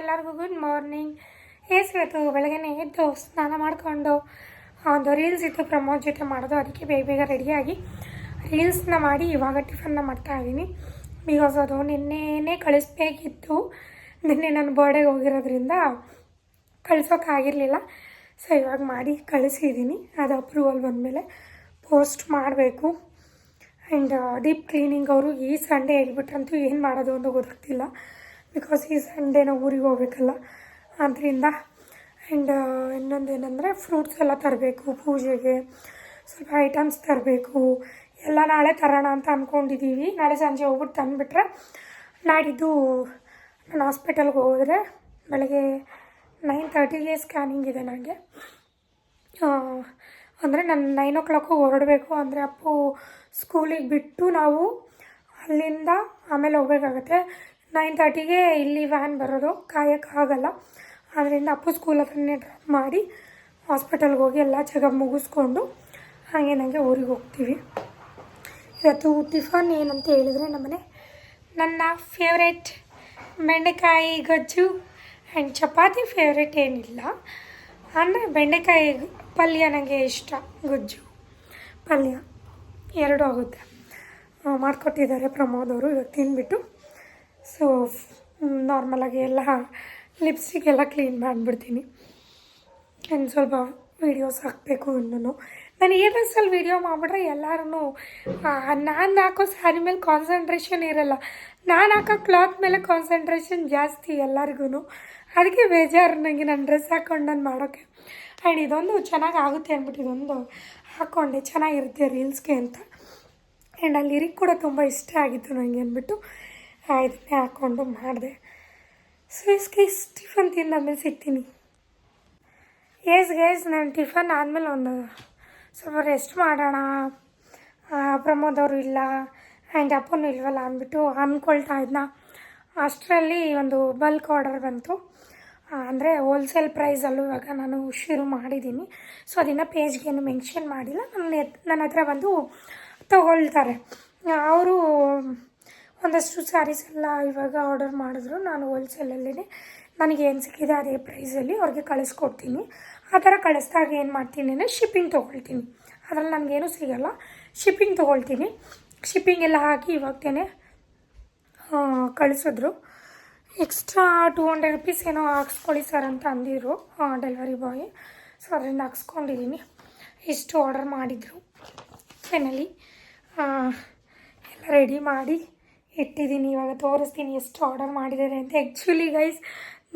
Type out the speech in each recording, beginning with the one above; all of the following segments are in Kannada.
ಎಲ್ಲರಿಗೂ ಗುಡ್ ಮಾರ್ನಿಂಗ್ ಏಸ್ ಇವತ್ತು ಬೆಳಗ್ಗೆನೆ ಎದ್ದು ಸ್ನಾನ ಮಾಡಿಕೊಂಡು ಒಂದು ರೀಲ್ಸ್ ಇತ್ತು ಪ್ರಮೋದ್ ಜೊತೆ ಮಾಡೋದು. ಅದಕ್ಕೆ ಬೇಗ ಬೇಗ ರೆಡಿಯಾಗಿ ರೀಲ್ಸ್ನ ಮಾಡಿ ಇವಾಗ ಟಿಫನ್ನ ಮಾಡ್ತಾ ಇದ್ದೀನಿ. ಬಿಕಾಸ್ ಅದು ನಿನ್ನೆನೇ ಕಳಿಸ್ಬೇಕಿತ್ತು. ನಿನ್ನೆ ನನ್ನ ಬರ್ಡೇಗೆ ಹೋಗಿರೋದ್ರಿಂದ ಕಳ್ಸೋಕ್ಕಾಗಿರಲಿಲ್ಲ ಸೊ ಇವಾಗ ಮಾಡಿ ಕಳಿಸಿದ್ದೀನಿ. ಅದು ಅಪ್ರೂವಲ್ ಬಂದಮೇಲೆ ಪೋಸ್ಟ್ ಮಾಡಬೇಕು. ಆ್ಯಂಡ್ ಡೀಪ್ ಕ್ಲೀನಿಂಗ್ ಅವರು ಈ ಸಂಡೇ ಹೇಳ್ಬಿಟ್ರಂತೂ ಏನು ಮಾಡೋದು ಅಂತ ಗೊತ್ತಾಗ್ತಿಲ್ಲ ಬಿಕಾಸ್ ಈ ಸಂಡೇನ ಊರಿಗೆ ಹೋಗ್ಬೇಕಲ್ಲ. ಆದ್ದರಿಂದ ಆ್ಯಂಡ್ ಇನ್ನೊಂದೇನೆಂದರೆ ಫ್ರೂಟ್ಸ್ ಎಲ್ಲ ತರಬೇಕು, ಪೂಜೆಗೆ. ಸ್ವಲ್ಪ ಐಟಮ್ಸ್ ತರಬೇಕು. ಎಲ್ಲ ನಾಳೆ ತರೋಣ ಅಂತ ಅಂದ್ಕೊಂಡಿದ್ದೀವಿ ನಾಳೆ ಸಂಜೆ ಹೋಗ್ಬಿಟ್ಟು ತಂದುಬಿಟ್ರೆ, ನಾಡಿದ್ದು ನಾನು ಹಾಸ್ಪಿಟಲ್ಗೆ ಹೋದರೆ ಬೆಳಗ್ಗೆ ನೈನ್ ತರ್ಟಿಗೆ ಸ್ಕ್ಯಾನಿಂಗ್ ಇದೆ ನನಗೆ. ಅಂದರೆ ನಾನು ನೈನ್ ಓ ಕ್ಲಾಕು ಹೊರಡಬೇಕು. ಅಂದರೆ ಅಪ್ಪು ಸ್ಕೂಲಿಗೆ ಬಿಟ್ಟು ನಾವು ಅಲ್ಲಿಂದ ಆಮೇಲೆ ಹೋಗ್ಬೇಕಾಗತ್ತೆ. ನೈನ್ ತರ್ಟಿಗೆ ಇಲ್ಲಿ ವ್ಯಾನ್ ಬರೋದು ಕಾಯೋಕ್ಕಾಗಲ್ಲ ಆದ್ದರಿಂದ ಅಪ್ಪು ಸ್ಕೂಲ್ ಹತ್ರನೇ ಡ್ರಾಪ್ ಮಾಡಿ ಹಾಸ್ಪಿಟಲ್ಗೆ ಹೋಗಿ ಎಲ್ಲ ಚೆಕಪ್ ಮುಗಿಸ್ಕೊಂಡು ಹಾಗೆ ನನಗೆ ಊರಿಗೆ ಹೋಗ್ತೀವಿ. ಇವತ್ತು ಟಿಫನ್ ಏನಂತ ಹೇಳಿದರೆ ನಮ್ಮನೆ ನನ್ನ ಫೇವ್ರೆಟ್ ಬೆಂಡೆಕಾಯಿ ಗೊಜ್ಜು ಆ್ಯಂಡ್ ಚಪಾತಿ ಫೇವ್ರೆಟ್ ಏನಿಲ್ಲ. ಅಂದರೆ ಬೆಂಡೆಕಾಯಿ ಪಲ್ಯ ನನಗೆ ಇಷ್ಟ, ಗೊಜ್ಜು, ಪಲ್ಯ. ಎರಡೂ ಆಗುತ್ತೆ. ಮಾಡ್ಕೊಟ್ಟಿದ್ದಾರೆ ಮಾಡಿಕೊಟ್ಟಿದ್ದಾರೆ ಪ್ರಮೋದ್ ಅವರು ಇವಾಗ ತಿಂದ್ಬಿಟ್ಟು. ಸೊ ನಾರ್ಮಲಾಗಿ ಎಲ್ಲ ಲಿಪ್ಸ್ಟಿಕ್ ಎಲ್ಲ ಕ್ಲೀನ್ ಮಾಡಿಬಿಡ್ತೀನಿ. ಇನ್ನು ಸ್ವಲ್ಪ ವೀಡಿಯೋಸ್ ಹಾಕಬೇಕು ಇನ್ನೂ ನಾನು ಈ ಡ್ರೆಸ್ಸಲ್ಲಿ ವೀಡಿಯೋ ಮಾಡಿಬಿಟ್ರೆ ಎಲ್ಲರೂ ನಾನು ಹಾಕೋ ಸ್ಯಾರಿ ಮೇಲೆ ಕಾನ್ಸಂಟ್ರೇಷನ್ ಇರಲ್ಲ. ನಾನು ಹಾಕೋ ಕ್ಲಾತ್ ಮೇಲೆ ಕಾನ್ಸಂಟ್ರೇಷನ್ ಜಾಸ್ತಿ ಎಲ್ಲರಿಗೂ ಅದಕ್ಕೆ ಬೇಜಾರು ನನಗೆ ನನ್ನ ಡ್ರೆಸ್ ಹಾಕ್ಕೊಂಡು ನಾನು ಮಾಡೋಕ್ಕೆ ಆ್ಯಂಡ್ ಇದೊಂದು ಚೆನ್ನಾಗಿ ಆಗುತ್ತೆ ಅಂದ್ಬಿಟ್ಟು ಇದೊಂದು ಹಾಕ್ಕೊಂಡೆ ಚೆನ್ನಾಗಿರುತ್ತೆ ರೀಲ್ಸ್ಗೆ ಅಂತ. ಆ್ಯಂಡ್ ಅಲ್ಲಿ ಲಿರಿಕ್ ಕೂಡ ತುಂಬ ಇಷ್ಟ ಆಗಿತ್ತು ನನಗೆ ಅಂದ್ಬಿಟ್ಟು. ಇದನ್ನೇ ಹಾಕ್ಕೊಂಡು ಮಾಡಿದೆ. ಸೊ ಇಸ್ಗೆ ಟಿಫನ್ ಆಮೇಲೆ ಸಿಗ್ತೀನಿ. ಎಸ್ ಗೈಸ್ ನಾನು ಟಿಫನ್ ಆದಮೇಲೆ ಒಂದು ಸ್ವಲ್ಪ ರೆಸ್ಟ್ ಮಾಡೋಣ. ಪ್ರಮೋದ್ ಅವರು ಇಲ್ಲ ಆ್ಯಂಡ್ ಅಪ್ಪನೂ ಇಲ್ವಲ್ಲ ಅಂದ್ಬಿಟ್ಟು ಅಂದ್ಕೊಳ್ತಾ ಇದ್ನ. ಅಷ್ಟರಲ್ಲಿ ಒಂದು ಬಲ್ಕ್ ಆರ್ಡರ್ ಬಂತು. ಅಂದರೆ ಹೋಲ್ಸೇಲ್ ಪ್ರೈಸಲ್ಲೂ ಇವಾಗ ನಾನು ಶುರು ಮಾಡಿದ್ದೀನಿ. ಸೊ ಅದನ್ನು ಪೇಜ್ಗೇನು ಮೆನ್ಷನ್ ಮಾಡಿಲ್ಲ. ನನ್ನ ನನ್ನ ಹತ್ರ ಬಂದು ತಗೊಳ್ತಾರೆ. ಅವರು ಒಂದಷ್ಟು ಸ್ಯಾರೀಸ್ ಎಲ್ಲ ಇವಾಗ ಆರ್ಡರ್ ಮಾಡಿದ್ರು. ನಾನು ಹೋಲ್ಸೇಲಲ್ಲೇ ನನಗೆ ಏನು ಸಿಕ್ಕಿದೆ ಅದೇ ಪ್ರೈಸಲ್ಲಿ ಅವ್ರಿಗೆ ಕಳಿಸ್ಕೊಡ್ತೀನಿ. ಆ ಥರ ಕಳಿಸ್ದಾಗ ಏನು ಮಾಡ್ತೀನಿ ಅಂದರೆ ಶಿಪ್ಪಿಂಗ್ ತೊಗೊಳ್ತೀನಿ. ಅದರಲ್ಲಿ ನನಗೇನು ಸಿಗೋಲ್ಲ. ಶಿಪ್ಪಿಂಗ್ ತೊಗೊಳ್ತೀನಿ. ಶಿಪ್ಪಿಂಗ್ ಎಲ್ಲ ಹಾಕಿ ಇವಾಗೇ ಕಳಿಸಿದ್ರು. ಎಕ್ಸ್ಟ್ರಾ ಟೂ ಹಂಡ್ರೆಡ್ ರುಪೀಸ್ ಏನೋ ಹಾಕ್ಸ್ಕೊಳ್ಳಿ ಸರ್ ಅಂತ ಅಂದಿದ್ರು ಡೆಲಿವರಿ ಬಾಯ್ ಸೊ ಅದರಿಂದ ಹಾಕ್ಸ್ಕೊಂಡಿದ್ದೀನಿ ಇಷ್ಟು ಆರ್ಡರ್ ಮಾಡಿದರು. ಫೈನಲಿ ಎಲ್ಲ ರೆಡಿ ಮಾಡಿ ಇಟ್ಟಿದ್ದೀನಿ, ಇವಾಗ ತೋರಿಸ್ತೀನಿ ಎಷ್ಟು ಆರ್ಡರ್ ಮಾಡಿದ್ದಾರೆ ಅಂತ. ಆ್ಯಕ್ಚುಲಿ ಗೈಸ್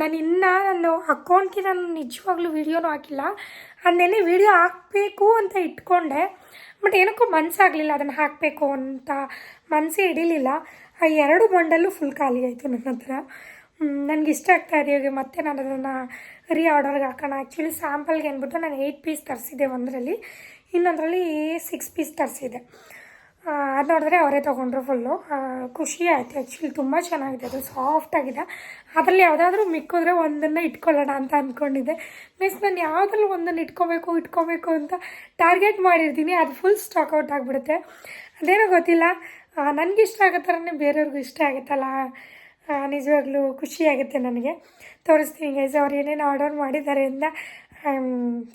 ನಾನು ಇನ್ನೂ ನನ್ನ ಅಕೌಂಟ್ಗೆ ನಾನು ನಿಜವಾಗ್ಲೂ ವೀಡಿಯೋನೂ ಹಾಕಿಲ್ಲ. ಅದನ್ನೇ ವೀಡಿಯೋ ಹಾಕಬೇಕು ಅಂತ ಇಟ್ಕೊಂಡೆ ಬಟ್ ಏನಕ್ಕೂ ಮನಸ್ಸಾಗಲಿಲ್ಲ ಅದನ್ನು ಹಾಕಬೇಕು ಅಂತ. ಮನಸ್ಸೇ ಹಿಡಿಲಿಲ್ಲ. ಆ ಎರಡು ಬಂಡಲ್ಲೂ ಫುಲ್ ಖಾಲಿ ಆಯಿತು ನನ್ನ ಹತ್ರ. ನನಗೆ ಇಷ್ಟ ಆಗ್ತಾ ಇದೆ. ಮತ್ತೆ ನಾನು ಅದನ್ನು ರೀ ಆರ್ಡರ್ಗೆ ಹಾಕೋಣ. ಆ್ಯಕ್ಚುಲಿ ಸ್ಯಾಂಪಲ್ಗೆ ಅಂದ್ಬಿಟ್ಟು ನಾನು ಏಯ್ಟ್ ಪೀಸ್ ತರಿಸಿದ್ದೆ ಒಂದರಲ್ಲಿ. ಇನ್ನೊಂದರಲ್ಲಿ ಸಿಕ್ಸ್ ಪೀಸ್ ತರಿಸಿದೆ ಅದು ನೋಡಿದ್ರೆ ಅವರೇ ತೊಗೊಂಡ್ರು ಫುಲ್ಲು ಖುಷಿ ಆಯಿತು ಆ್ಯಕ್ಚುಲಿ ತುಂಬ ಚೆನ್ನಾಗಿದೆ, ಅದು ಸಾಫ್ಟಾಗಿದೆ ಅದರಲ್ಲಿ ಯಾವುದಾದ್ರೂ ಮಿಕ್ಕಿದ್ರೆ ಒಂದನ್ನು ಇಟ್ಕೊಳ್ಳೋಣ ಅಂತ ಅಂದ್ಕೊಂಡಿದ್ದೆ ಮೀನ್ಸ್ ನಾನು ಯಾವುದ್ರಲ್ಲಿ ಒಂದನ್ನು ಇಟ್ಕೋಬೇಕು ಇಟ್ಕೋಬೇಕು ಅಂತ ಟಾರ್ಗೆಟ್ ಮಾಡಿರ್ತೀನಿ. ಅದು ಫುಲ್ ಸ್ಟಾಕ್ ಔಟ್ ಆಗಿಬಿಡುತ್ತೆ. ಅದೇನೋ ಗೊತ್ತಿಲ್ಲ. ನನಗೆ ಇಷ್ಟ ಥರನೇ ಬೇರೆಯವ್ರಿಗೂ ಇಷ್ಟ ಆಗುತ್ತಲ್ಲ. ನಿಜವಾಗ್ಲೂ ಖುಷಿ ಆಗುತ್ತೆ ನನಗೆ. ತೋರಿಸ್ತೀನಿ ಗೈಸ್ ಅವ್ರು ಏನೇನು ಆರ್ಡರ್ ಮಾಡಿದ್ದಾರೆ ಅಂತ. ಐ ಆಮ್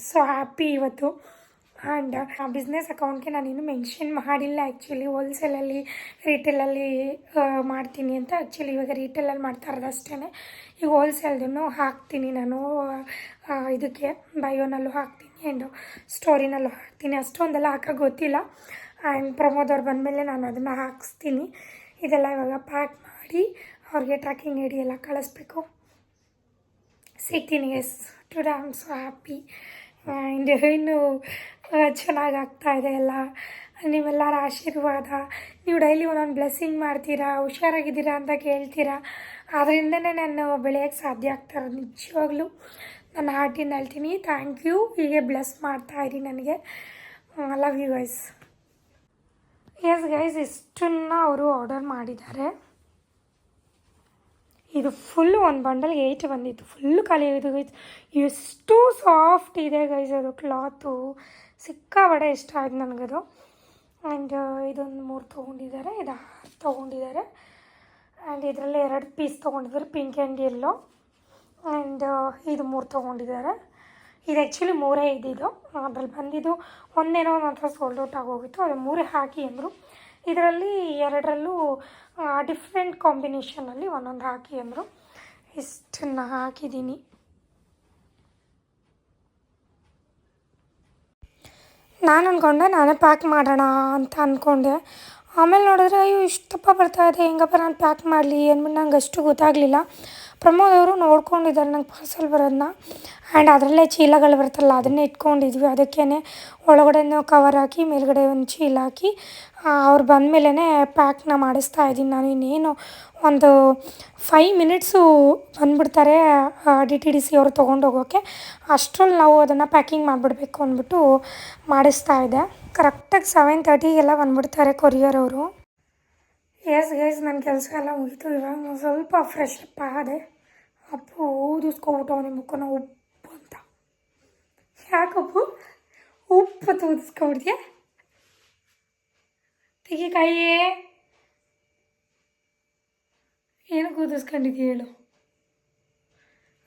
ಸೊ ಹ್ಯಾಪಿ ಇವತ್ತು. ಆ್ಯಂಡ್ ಆ ಬಿಸ್ನೆಸ್ ಅಕೌಂಟ್ಗೆ ನಾನು ಇನ್ನೂ ಮೆನ್ಷನ್ ಮಾಡಿಲ್ಲ. ಆ್ಯಕ್ಚುಲಿ ಹೋಲ್ಸೇಲಲ್ಲಿ ರೀಟೇಲಲ್ಲಿ ಮಾಡ್ತೀನಿ ಅಂತ. ಆ್ಯಕ್ಚುಲಿ ಇವಾಗ ರೀಟೇಲಲ್ಲಿ ಮಾಡ್ತಾ ಇರೋದು ಅಷ್ಟೇ ಈಗ ಹೋಲ್ಸೇಲ್ದೂ ಹಾಕ್ತೀನಿ ನಾನು ಇದಕ್ಕೆ. ಬಯೋನಲ್ಲೂ ಹಾಕ್ತೀನಿ ಆ್ಯಂಡ್ ಸ್ಟೋರಿನಲ್ಲೂ ಹಾಕ್ತೀನಿ. ಅಷ್ಟೊಂದೆಲ್ಲ ಹಾಕೋ ಗೊತ್ತಿಲ್ಲ. ಆ್ಯಂಡ್ ಪ್ರಮೋದವ್ರು ಬಂದಮೇಲೆ ನಾನು ಅದನ್ನು ಹಾಕಿಸ್ತೀನಿ. ಇದೆಲ್ಲ ಇವಾಗ ಪ್ಯಾಕ್ ಮಾಡಿ ಅವ್ರಿಗೆ ಟ್ರ್ಯಾಕಿಂಗ್ ಐಡಿ ಎಲ್ಲ ಕಳಿಸ್ಬೇಕು. ಸಿಗ್ತೀನಿ yes today I am so happy and ಇನ್ನು ಚೆನ್ನಾಗಿ ಆಗ್ತಾ ಇದೆ ಎಲ್ಲ. ನೀವೆಲ್ಲರ ಆಶೀರ್ವಾದ. ನೀವು ಡೈಲಿ ಒಂದೊಂದು ಬ್ಲೆಸ್ಸಿಂಗ್ ಮಾಡ್ತೀರಾ, ಹುಷಾರಾಗಿದ್ದೀರಾ ಅಂತ ಕೇಳ್ತೀರಾ. ಅದರಿಂದನೇ ನಾನು ಬೆಳೆಯೋಕ್ಕೆ ಸಾಧ್ಯ ಆಗ್ತಾ ಇರೋದು ನಿಜವಾಗ್ಲೂ. ನನ್ನ ಹಾರ್ಟಿಂದ ಹೇಳ್ತೀನಿ. ಥ್ಯಾಂಕ್ ಯು ಹೀಗೆ ಬ್ಲೆಸ್ ಮಾಡ್ತಾ ಇರಿ ನನಗೆ. Love you guys yes guys ಇಷ್ಟನ್ನು ಅವರು ಆರ್ಡರ್ ಮಾಡಿದ್ದಾರೆ. ಇದು ಫುಲ್ಲು ಒಂದು ಬಂಡಲ್ ಏಯ್ಟ್ ಬಂದಿತ್ತು. ಫುಲ್ಲು ಖಾಲಿ ಇದು ಗೈಸ್ ಎಷ್ಟು ಸಾಫ್ಟ್ ಇದೆ ಗೈಸ್ ಅದು ಕ್ಲಾತು ಸಿಕ್ಕಾಬಡೆ ಇಷ್ಟ ಆಯ್ತು ನನಗದು. ಆ್ಯಂಡ್ ಇದೊಂದು ಮೂರು ತೊಗೊಂಡಿದ್ದಾರೆ, ಇದು ಆರು ತೊಗೊಂಡಿದ್ದಾರೆ. ಆ್ಯಂಡ್ ಇದರಲ್ಲಿ ಎರಡು ಪೀಸ್ ತೊಗೊಂಡಿದ್ದಾರೆ ಪಿಂಕ್ ಆ್ಯಂಡ್ ಎಲ್ಲೋ ಆ್ಯಂಡ್ ಇದು ಮೂರು ತೊಗೊಂಡಿದ್ದಾರೆ. ಇದು ಆ್ಯಕ್ಚುಲಿ ಮೂರೇ ಇದ್ದಿದ್ದು ಅದ್ರಲ್ಲಿ ಬಂದಿದ್ದು ಒಂದೇನೋ ಮಾತ್ರ ಸೋಲ್ಡ್ ಔಟ್ ಆಗೋಗಿತ್ತು. ಅದು ಮೂರೇ ಹಾಕಿ ಅಂದರು. ಇದರಲ್ಲಿ ಎರಡರಲ್ಲೂ ಡಿಫ್ರೆಂಟ್ ಕಾಂಬಿನೇಷನಲ್ಲಿ ಒಂದೊಂದು ಹಾಕಿ ಅಂದರು. ಇಷ್ಟನ್ನು ಹಾಕಿದ್ದೀನಿ. ನಾನು ಅಂದ್ಕೊಂಡೆ ನಾನೇ ಪ್ಯಾಕ್ ಮಾಡೋಣ ಅಂತ ಅಂದ್ಕೊಂಡೆ ಆಮೇಲೆ ನೋಡಿದ್ರೆ, ಅಯ್ಯೋ, ಇಷ್ಟಪ್ಪ ಬರ್ತಾ ಇದೆ, ಹೆಂಗಪ್ಪ ನಾನು ಪ್ಯಾಕ್ ಮಾಡಲಿ ಅಂದ್ಬಿಟ್ಟು ನಂಗೆ ಅಷ್ಟು ಗೊತ್ತಾಗಲಿಲ್ಲ. ಪ್ರಮೋದ್ ಅವರು ನೋಡ್ಕೊಂಡಿದ್ದಾರೆ, ನಂಗೆ ಪಾರ್ಸೆಲ್ ಬರೋದನ್ನ ಆ್ಯಂಡ್ ಅದರಲ್ಲೇ ಚೀಲಗಳು ಬರುತ್ತಲ್ಲ, ಅದನ್ನೇ ಇಟ್ಕೊಂಡಿದ್ವಿ. ಅದಕ್ಕೇ ಒಳಗಡೆನೂ ಕವರ್ ಹಾಕಿ, ಮೇಲ್ಗಡೆ ಒಂದು ಚೀಲ ಹಾಕಿ ಅವ್ರು ಬಂದಮೇಲೆ ಪ್ಯಾಕ್ನ ಮಾಡಿಸ್ತಾ ಇದ್ದೀನಿ ನಾನು. ಇನ್ನೇನು ಒಂದು ಫೈವ್ ಮಿನಿಟ್ಸು ಬಂದುಬಿಡ್ತಾರೆ ಡಿ ಟಿ ಡಿ ಸಿ ಅವರು ತೊಗೊಂಡೋಗೋಕ್ಕೆ ಅಷ್ಟರಲ್ಲಿ ನಾವು ಅದನ್ನು ಪ್ಯಾಕಿಂಗ್ ಮಾಡಿಬಿಡ್ಬೇಕು ಅಂದ್ಬಿಟ್ಟು ಮಾಡಿಸ್ತಾ ಇದೆ. ಕರೆಕ್ಟಾಗಿ ಸೆವೆನ್ ತರ್ಟಿಗೆಲ್ಲ ಬಂದುಬಿಡ್ತಾರೆ ಕೊರಿಯರ್ ಅವರು. ಎಸ್ ಗೈಸ್ ನನ್ನ ಕೆಲಸ ಎಲ್ಲ ಮುಗೀತು. ಇವಾಗ ನಾನು ಸ್ವಲ್ಪ ಫ್ರೆಶ್ ಅಪ್ ಆಗದೆ, ಅಪ್ಪು ಊದಿಸ್ಕೊಬಿಟ್ಟು ಅವನ ಮುಖನ ಉಪ್ಪು ಅಂತ. ಯಾಕಪ್ಪು ಉಪ್ಪು ತೂದಿಸ್ಕೊಬಿಡ್ತೀಯ ತೆಗಿಕಾಯೇ ಏನು ಕೂದಿಸ್ಕೊಂಡಿದ್ದೀ ಹೇಳು?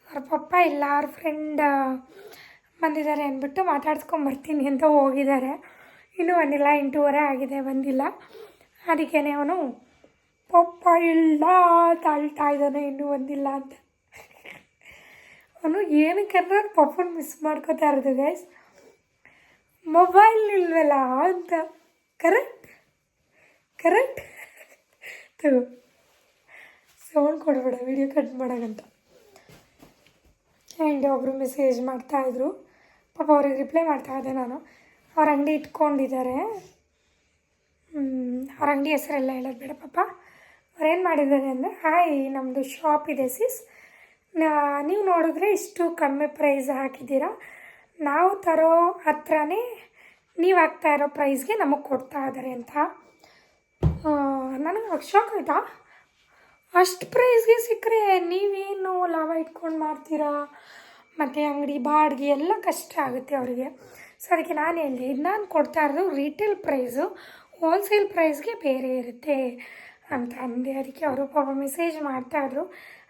ಅವ್ರ ಪಪ್ಪ ಇಲ್ಲ, ಅವ್ರ ಫ್ರೆಂಡ್ ಬಂದಿದ್ದಾರೆ ಅಂದ್ಬಿಟ್ಟು ಮಾತಾಡ್ಸ್ಕೊಂಬರ್ತೀನಿ ಅಂತ ಹೋಗಿದ್ದಾರೆ. ಇನ್ನೂ ಬಂದಿಲ್ಲ ಎಂಟೂವರೆ ಆಗಿದೆ, ಬಂದಿಲ್ಲ. ಅದಕ್ಕೇ ಅವನು ಪಪ್ಪ ಇಲ್ಲ ಅಂತ ಅಳ್ತಾ ಇದ್ದಾನೆ, ಇನ್ನೂ ಬಂದಿಲ್ಲ ಅಂತ. ಅವನು ಏನಕ್ಕೆ ಅಂದ್ರೆ ಪಪ್ಪನ ಮಿಸ್ ಮಾಡ್ಕೋತಾ ಇರೋದು ಗೈಸ್ ಮೊಬೈಲ್ ಇಲ್ವಲ್ಲ ಅಂತ. ಕರೆಕ್ಟ್ ಕರೆಕ್ಟ್ ತಗೋ. ಸೌಂಡ್ ಕೊಡಬೇಡ ವಿಡಿಯೋ ಕಟ್ ಮಾಡೋಕ್ಕಂತ ಆ್ಯಂಡ್ ಒಬ್ಬರು ಮೆಸೇಜ್ ಮಾಡ್ತಾಯಿದ್ರು ಪಾಪ ಅವ್ರಿಗೆ ರಿಪ್ಲೈ ಮಾಡ್ತಾ ಇದ್ದೆ ನಾನು. ಅವ್ರ ಅಂಗಡಿ ಇಟ್ಕೊಂಡಿದ್ದಾರೆ. ಅವ್ರ ಅಂಗಡಿ ಹೆಸರೆಲ್ಲ ಹೇಳೋದು ಬೇಡ ಪಾಪ. ಏನು ಮಾಡಿದ್ದಾರೆ ಅಂದರೆ, ಹಾಯ್ ನಮ್ಮದು ಶಾಪ್ ಇದೆ ಸಿಸ್ ನೀವು ನೋಡಿದ್ರೆ ಇಷ್ಟು ಕಮ್ಮಿ ಪ್ರೈಸ್ ಹಾಕಿದ್ದೀರಾ. ನಾವು ತರೋ ಹತ್ರನೇ ನೀವು ಹಾಕ್ತಾ ಇರೋ ಪ್ರೈಸ್ಗೆ ನಮಗೆ ಕೊಡ್ತಾ ಇದ್ದಾರೆ ಅಂತ. ನನಗೆ ಶಾಕ್ ಆಯಿತಾ? ಅಷ್ಟು ಪ್ರೈಸ್ಗೆ ಸಿಕ್ಕರೆ ನೀವೇನು ಲಾಭ ಇಟ್ಕೊಂಡು ಮಾಡ್ತೀರಾ ಮತ್ತು ಅಂಗಡಿ, ಬಾಡಿಗೆ ಎಲ್ಲ ಕಷ್ಟ ಆಗುತ್ತೆ ಅವರಿಗೆ. ಸೊ ಅದಕ್ಕೆ ನಾನು ಹೇಳಿದೆ ಇದು ನಾನು ಕೊಡ್ತಾ ಇರೋದು ರಿಟೇಲ್ ಪ್ರೈಸು ಹೋಲ್ಸೇಲ್ ಪ್ರೈಸ್ಗೆ ಬೇರೆ ಇರುತ್ತೆ. ಅಂತ ಅಂದೆ. ಅದಕ್ಕೆ ಅವರು ಪಾಪ ಮೆಸೇಜ್ ಮಾಡ್ತಾಯಿದ್ರು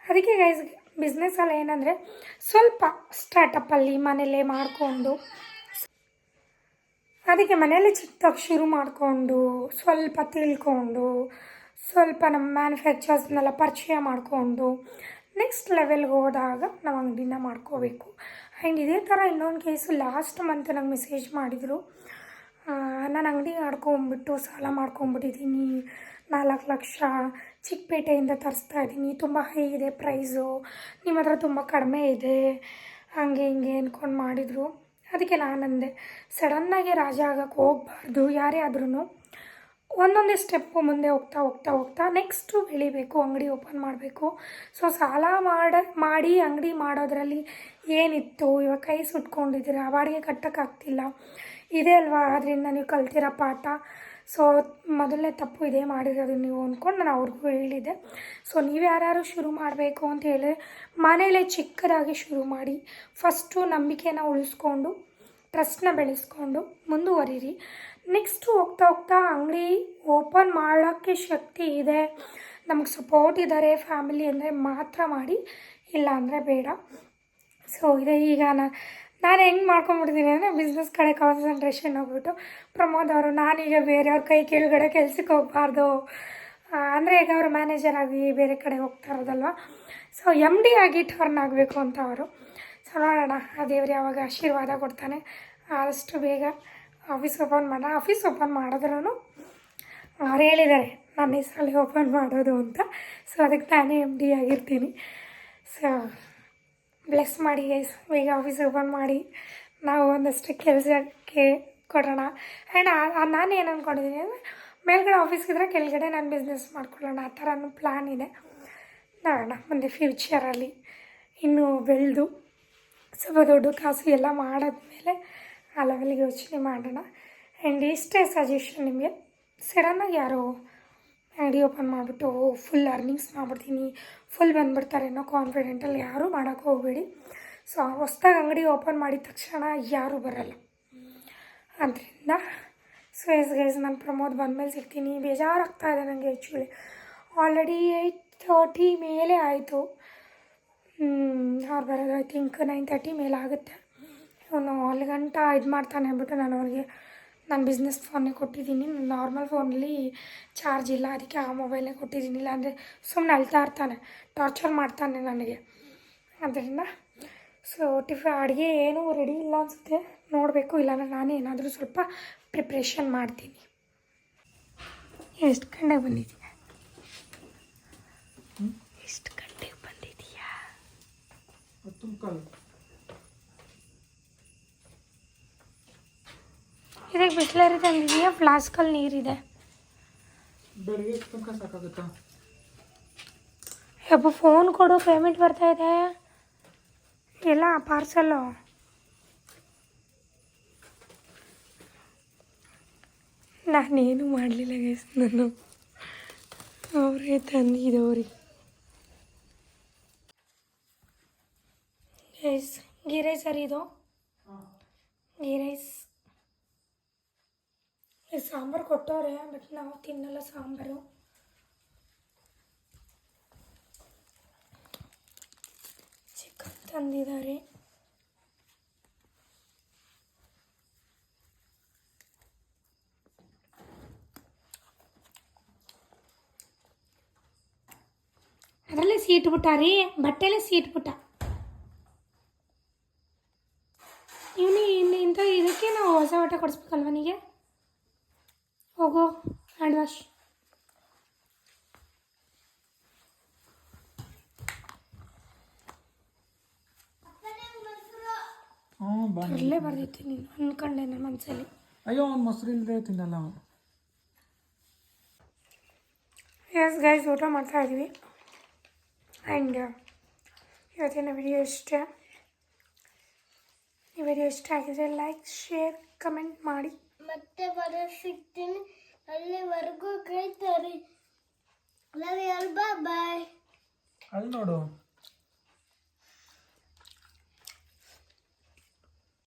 ಅದಕ್ಕೆ ಗೈಸ್ ಬಿಸ್ನೆಸ್ಸಲ್ಲಿ ಏನಂದರೆ ಸ್ವಲ್ಪ ಸ್ಟಾರ್ಟಪ್ಪಲ್ಲಿ ಮನೇಲೇ ಮಾಡಿಕೊಂಡು, ಅದಕ್ಕೆ ಮನೇಲಿ ಚಿಕ್ಕದಾಗಿ ಶುರು ಮಾಡಿಕೊಂಡು, ಸ್ವಲ್ಪ ತಿಳ್ಕೊಂಡು, ಸ್ವಲ್ಪ ನಮ್ಮ ಮ್ಯಾನುಫ್ಯಾಕ್ಚರ್ಸ್ನೆಲ್ಲ ಪರಿಚಯ ಮಾಡಿಕೊಂಡು ನೆಕ್ಸ್ಟ್ ಲೆವೆಲ್ಗೆ ಹೋದಾಗ ನಾವು ಅಂಗಡಿನ ಮಾಡ್ಕೋಬೇಕು. ಆ್ಯಂಡ್ ಇದೇ ಥರ ಇನ್ನೊಂದು ಕೇಸು ಲಾಸ್ಟ್ ಮಂತ್ ನಂಗೆ ಮೆಸೇಜ್ ಮಾಡಿದರು. ನಾನು ಅಂಗಡಿ ಮಾಡ್ಕೊಂಬಿಟ್ಟು, ಸಾಲ ಮಾಡ್ಕೊಂಬಿಟ್ಟಿದ್ದೀನಿ. ನಾಲ್ಕು ಲಕ್ಷ ಚಿಕ್ಕಪೇಟೆಯಿಂದ ತರಿಸ್ತಾ ಇದ್ದೀನಿ. ತುಂಬ ಹೈ ಇದೆ ಪ್ರೈಸು ನಿಮ್ಮ ಹತ್ರ ತುಂಬ ಕಡಿಮೆ ಇದೆ. ಹಂಗೆ ಹಿಂಗೆ ಅಂದ್ಕೊಂಡು ಮಾಡಿದರು. ಅದಕ್ಕೆ ನಾನು ಅಂದೆ ಸಡನ್ನಾಗಿ ರಾಜ ಆಗೋಕ್ಕೆ ಹೋಗಬಾರ್ದು. ಯಾರೇ ಆದ್ರೂ ಒಂದೊಂದೇ ಸ್ಟೆಪ್ಪು ಮುಂದೆ ಹೋಗ್ತಾ ಹೋಗ್ತಾ ಹೋಗ್ತಾ ನೆಕ್ಸ್ಟು ಬೆಳಿಬೇಕು, ಅಂಗಡಿ ಓಪನ್ ಮಾಡಬೇಕು. ಸೊ ಸಾಲ ಮಾಡ, ಮಾಡಿ ಅಂಗಡಿ ಮಾಡೋದ್ರಲ್ಲಿ ಏನಿತ್ತು? ಇವಾಗ ಕೈ ಸುಟ್ಕೊಂಡಿದ್ದೀರಾ? ಬಾಡಿಗೆ ಕಟ್ಟೋಕ್ಕಾಗ್ತಿಲ್ಲ. ಇದೆ ಅಲ್ವಾ? ಅದರಿಂದ ನೀವು ಕಲ್ತಿರೋ ಪಾಠ. ಸೊ ಮೊದಲನೇ ತಪ್ಪು ಇದೇ ಮಾಡಿರೋದು ನೀವು ಅಂದ್ಕೊಂಡು ನಾನು ಅವ್ರಿಗೂ ಹೇಳಿದೆ ಸೊ ನೀವು ಯಾರ್ಯಾರು ಶುರು ಮಾಡಬೇಕು ಅಂತ ಹೇಳಿದ್ರೆ ಮನೇಲೇ ಚಿಕ್ಕದಾಗಿ ಶುರು ಮಾಡಿ. ಫಸ್ಟು ನಂಬಿಕೆನ ಉಳಿಸ್ಕೊಂಡು, ಟ್ರಸ್ಟ್ನ ಬೆಳೆಸ್ಕೊಂಡು ಮುಂದುವರಿರಿ. ನೆಕ್ಸ್ಟು ಹೋಗ್ತಾ ಹೋಗ್ತಾ ಅಂಗಡಿ ಓಪನ್ ಮಾಡೋಕ್ಕೆ ಶಕ್ತಿ ಇದೆ. ನಮಗೆ ಸಪೋರ್ಟ್ ಇದ್ದಾರೆ ಫ್ಯಾಮಿಲಿ ಅಂದರೆ ಮಾತ್ರ ಮಾಡಿ ಇಲ್ಲ ಅಂದರೆ ಬೇಡ. ಸೊ ಇದೆ ಈಗ ನಾನು ನಾನು ಹೆಂಗೆ ಮಾಡ್ಕೊಂಬಿಡ್ತೀನಿ ಅಂದರೆ ಬಿಸ್ನೆಸ್ ಕಡೆ ಕಾನ್ಸಂಟ್ರೇಷನ್ ಹೋಗ್ಬಿಟ್ಟು ಪ್ರಮೋದ್ ಅವರು, ನಾನೀಗ ಬೇರೆಯವ್ರ ಕೈ ಕೆಳಗಡೆ ಕೆಲ್ಸಕ್ಕೆ ಹೋಗಬಾರ್ದು. ಅಂದರೆ ಈಗ ಅವರು ಮ್ಯಾನೇಜರ್ ಆಗಿ ಬೇರೆ ಕಡೆ ಹೋಗ್ತಾ ಇರೋದಲ್ವ? ಸೊ ಎಂ ಡಿ ಆಗಿ ಟರ್ನ್ ಆಗಬೇಕು ಅಂತ ಅವರು. ಸೊ ನೋಡೋಣ, ಆ ದೇವ್ರು ಯಾವಾಗ ಆಶೀರ್ವಾದ ಕೊಡ್ತಾನೆ. ಆದಷ್ಟು ಬೇಗ ಆಫೀಸ್ ಓಪನ್ ಮಾಡೋಣ ಆಫೀಸ್ ಓಪನ್ ಮಾಡಿದ್ರೂ ಅವ್ರು ಹೇಳಿದ್ದಾರೆ, ನನ್ನ ಹೆಸರಲ್ಲಿ ಓಪನ್ ಮಾಡೋದು ಅಂತ. ಸೊ ಅದಕ್ಕೆ ತಾನೇ ಎಂ ಡಿ ಆಗಿರ್ತೀನಿ. ಸೊ ಬ್ಲೆಸ್ ಮಾಡಿ ಗೈಸ್ ಬೇಗ ಆಫೀಸ್ ಓಪನ್ ಮಾಡಿ. ನಾವು ಒಂದಷ್ಟು ಕೆಲಸಕ್ಕೆ ಕೊಡೋಣ. ಆ್ಯಂಡ್ ನಾನು ಏನು ಅಂದ್ಕೊಂಡಿದ್ದೀನಿ ಅಂದರೆ, ಮೇಲ್ಗಡೆ ಆಫೀಸ್ಗಿದ್ರೆ ಕೆಳಗಡೆ ನಾನು ಬಿಸ್ನೆಸ್ ಮಾಡ್ಕೊಳ್ಳೋಣ. ಆ ಥರನೂ ಪ್ಲ್ಯಾನ್ ಇದೆ. ನೋಡೋಣ, ಮುಂದೆ ಫ್ಯೂಚರಲ್ಲಿ ಇನ್ನೂ ಬೆಳೆದು ಸ್ವಲ್ಪ ದೊಡ್ಡ ಕಾಸು ಎಲ್ಲ ಮಾಡಾದ್ಮೇಲೆ ಆ ಲೆವೆಲ್ಗೆ ಯೋಚನೆ ಮಾಡೋಣ. ಆ್ಯಂಡ್ ಇಷ್ಟೇ ಸಜೆಷನ್ ನಿಮಗೆ ಸಡನ್ನಾಗಿ ಯಾರೋ ಅಂಗಡಿ ಓಪನ್ ಮಾಡಿಬಿಟ್ಟು ಫುಲ್ ಅರ್ನಿಂಗ್ಸ್ ಮಾಡ್ಬಿಡ್ತೀನಿ. ಫುಲ್ ಬಂದುಬಿಡ್ತಾರೆ ಅನ್ನೋ ಕಾನ್ಫಿಡೆಂಟಲ್ಲಿ ಯಾರೂ ಮಾಡೋಕ್ಕೆ ಹೋಗಬೇಡಿ. ಸೊ ಹೊಸ್ದಾಗಿ ಅಂಗಡಿ ಓಪನ್ ಮಾಡಿದ ತಕ್ಷಣ ಯಾರೂ ಬರಲ್ಲ. ಅದರಿಂದ ಸೊ ಎಸ್ ಗೈಸ್ ನಾನು ಪ್ರಮೋದ್ ಬಂದಮೇಲೆ ಸಿಗ್ತೀನಿ. ಬೇಜಾರಾಗ್ತಾ ಇದೆ ನನಗೆ ಆ್ಯಕ್ಚುಲಿ ಆಲ್ರೆಡಿ ಏಯ್ಟ್ ತರ್ಟಿ ಮೇಲೆ ಆಯಿತು. ಅವ್ರು ಬರೋದು ಐ ಥಿಂಕ್ ನೈನ್ ತರ್ಟಿ ಮೇಲೆ ಆಗುತ್ತೆ. ಇವನು ಅಲ್ಲಿ ಗಂಟ ಇದು ಮಾಡ್ತಾನೆ ಅಂದ್ಬಿಟ್ಟು ನಾನು ಅವ್ರಿಗೆ ನಾನು ಬಿಸ್ನೆಸ್ ಫೋನೇ ಕೊಟ್ಟಿದ್ದೀನಿ. ನಾರ್ಮಲ್ ಫೋನಲ್ಲಿ ಚಾರ್ಜ್ ಇಲ್ಲ. ಅದಕ್ಕೆ ಆ ಮೊಬೈಲೇ ಕೊಟ್ಟಿದ್ದೀನಿ. ಇಲ್ಲಾಂದರೆ ಸುಮ್ಮನೆ ಅಳ್ತಾ ಇರ್ತಾನೆ. ಟಾರ್ಚರ್ ಮಾಡ್ತಾನೆ ನನಗೆ. ಅದರಿಂದ ಸೊ ಟಿಫ ಅಡುಗೆ ಏನೂ ರೆಡಿ ಇಲ್ಲ ಅನಿಸುತ್ತೆ. ನೋಡಬೇಕು. ಇಲ್ಲಾಂದ್ರೆ ನಾನೇ ಏನಾದರೂ ಸ್ವಲ್ಪ ಪ್ರಿಪ್ರೇಷನ್ ಮಾಡ್ತೀನಿ. ಎಷ್ಟು ಗಂಟೆಗೆ ಬಂದಿದ್ದೀನಿ ಎಷ್ಟು ಗಂಟೆಗೆ ಬಂದಿದೀಯಾ ಇದಕ್ಕೆ ಬಿಸ್ಲರಿ ತಂದಿದೀಯ ಫ್ಲಾಸ್ಕಲ್ಲಿ ನೀರಿದೆ. ಬೆಳಿಗ್ಗೆ ಎಷ್ಟು ತನಕ ಸಾಕಾಗುತ್ತಾ? ಯಪ್ಪ ಫೋನ್ ಕೊಡು ಪೇಮೆಂಟ್ ಬರ್ತಾ ಇದೆ. ಎಲ್ಲ ಪಾರ್ಸಲ್ಲು ನಾನೇನು ಮಾಡಲಿಲ್ಲ ಗೈಸ್ ನಾನು. ಅವರೇ ತಂದಿದ್ದವ್ರಿಗೆ ಗೈಸ್ ಗೀ ರೈಸ್ ಸರ್ ಇದು? ಗೀ ರೈಸ್ ಸಾಂಬಾರು ಕೊಟ್ಟವ್ರೆ ಬಟ್ ನಾವು ತಿನ್ನಲ್ಲ ಸಾಂಬಾರು ಚಿಕನ್ ತಂದಿದ್ದಾರೆ ಅದರಲ್ಲೇ ಸೀಟ್ ಬಿಟ್ಟ ರೀ ಬಟ್ಟೆಲ್ಲೇ ಸೀಟ್ ಬಿಟ್ಟ ಇವನು ಇನ್ನು ಇಂಥ ಇದಕ್ಕೆ ನಾವು ಹೊಸ ಬಟ್ಟೆ ಕೊಡಿಸ್ಬೇಕಲ್ವ ನಿಗೆ ಹೋಗು ವಾಶ್ ಹ್ಞೂ ಬಾ ಅಲ್ಲೇ ಬರ್ದಿತ್ತು ನೀನು ಅನ್ಕೊಂಡೆ ನನ್ನ ಮನಸ್ಸಲ್ಲಿ ಅಯ್ಯೋ ಅವ್ನು ಮೊಸರು ಇಲ್ಲದೆ ತಿನ್ನಲ್ಲ ಅವನು. ಎಸ್ ಗೈಸ್ ಊಟ ಮಾಡ್ತಾ ಇದ್ವಿ ಆ್ಯಂಡ್ ಇವತ್ತಿನ ವಿಡಿಯೋ ಇಷ್ಟೇ. ಈ ವಿಡಿಯೋ ಇಷ್ಟ ಆಗಿದ್ರೆ ಲೈಕ್ ಶೇರ್ ಕಮೆಂಟ್ ಮಾಡಿ. ಮತ್ತೆ ಬರೋ ಸಿಗ್ತೀನಿ. ಅಲ್ಲಿವರೆಗೂ ಕೇಳ್ತಾರೆ. ಲವ್ ಯು ಬಾಯ್ ಬಾಯ್ ಅಲ್ಲಿ ನೋಡು.